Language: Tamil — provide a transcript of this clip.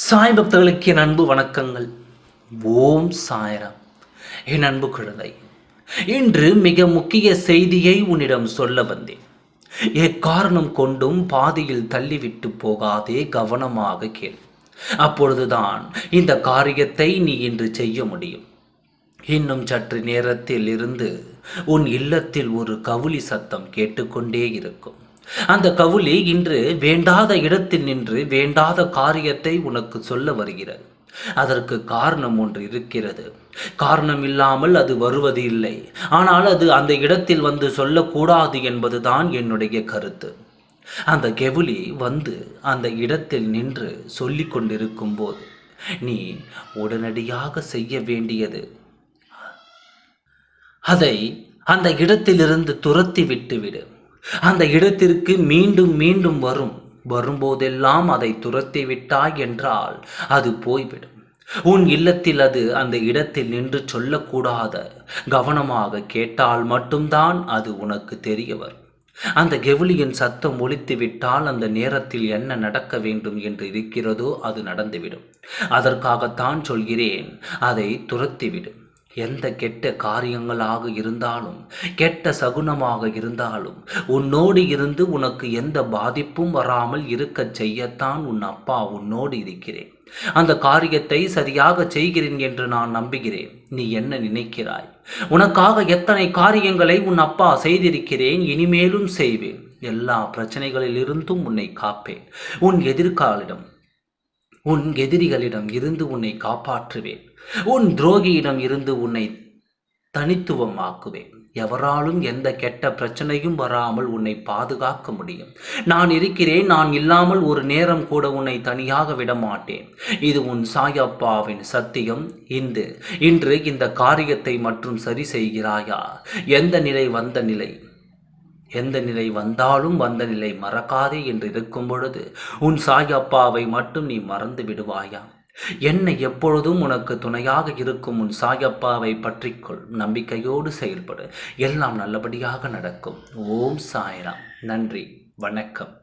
சாய் பக்தர்களுக்கு என் அன்பு வணக்கங்கள். ஓம் சாயரம். என் அன்பு குழந்தை இன்று மிக முக்கிய செய்தியை உன்னிடம் சொல்ல வந்தேன். எக்காரணம் கொண்டும் பாதியில் தள்ளிவிட்டு போகாதே கவனமாக கேள். அப்பொழுதுதான் இந்த காரியத்தை நீ இன்று செய்ய முடியும். இன்னும் சற்று நேரத்தில் இருந்து உன் இல்லத்தில் ஒரு கவுளி சத்தம் கேட்டுக்கொண்டே இருக்கும். அந்த கவுளி இன்று வேண்டாத இடத்தில் நின்று வேண்டாத காரியத்தை உனக்கு சொல்ல வருகிறது. அதற்கு காரணம் ஒன்று இருக்கிறது. காரணம் இல்லாமல் அது வருவது இல்லை. ஆனால் அது அந்த இடத்தில் வந்து சொல்லக்கூடாது என்பதுதான் என்னுடைய கருத்து. அந்த கெவுளி வந்து அந்த இடத்தில் நின்று சொல்லி கொண்டிருக்கும் போது நீ உடனடியாக செய்ய வேண்டியது. அதை அந்த இடத்திலிருந்து துரத்தி விட்டுவிடு. அந்த இடத்திற்கு மீண்டும் மீண்டும் வரும். வரும்போதெல்லாம் அதை துரத்தி விட்டாய் என்றால் அது போய்விடும். உன் இல்லத்தில் அது அந்த இடத்தில் நின்று சொல்லக்கூடாத. கவனமாக கேட்டால் மட்டும்தான் அது உனக்கு தெரிய வரும். அந்த கெவுளியின் சத்தம் ஒழித்து விட்டால் அந்த நேரத்தில் என்ன நடக்க வேண்டும் என்று இருக்கிறதோ அது நடந்துவிடும். அதற்காகத்தான் சொல்கிறேன் அதை துரத்திவிடும் எந்த கெட்ட காரியங்களாக இருந்தாலும் கெட்ட சகுனமாக இருந்தாலும் உன்னோடு இருந்து உனக்கு எந்த பாதிப்பும் வராமல் இருக்கச் செய்யத்தான் உன் அப்பா உன்னோடு இருக்கிறேன். அந்த காரியத்தை சரியாக செய்கிறேன் என்று நான் நம்புகிறேன். நீ என்ன நினைக்கிறாய்? உனக்காக எத்தனை காரியங்களை உன் அப்பா செய்திருக்கிறேன் இனிமேலும் செய்வேன். எல்லா பிரச்சனைகளிலிருந்தும் உன்னை காப்பேன். உன் எதிர்காலிடம் உன் எதிரிகளிடம் இருந்து உன்னை காப்பாற்றுவேன். உன் துரோகியிடம் இருந்து உன்னை தனித்துவமாக்குவேன். எவராலும் எந்த கெட்ட பிரச்சனையும் வராமல் உன்னை பாதுகாக்க முடியும். நான் இருக்கிறேன் நான் இல்லாமல் ஒரு நேரம் கூட உன்னை தனியாக விட மாட்டேன் இது உன் சாயப்பாவின் சத்தியம். இன்று இன்று இந்த காரியத்தை மற்றும் சரி செய்கிறாயா? எந்த நிலை வந்த நிலை? எந்த நிலை வந்தாலும் வந்த நிலை மறக்காதே என்று இருக்கும் பொழுது உன் சாயப்பாவை மட்டும் நீ மறந்து விடுவாயா? என்னை எப்பொழுதும் உனக்கு துணையாக இருக்கும் உன் சாயப்பாவை பற்றிக்கொள். நம்பிக்கையோடு செயல்படு. எல்லாம் நல்லபடியாக நடக்கும். ஓம் சாய்ராம். நன்றி. வணக்கம்.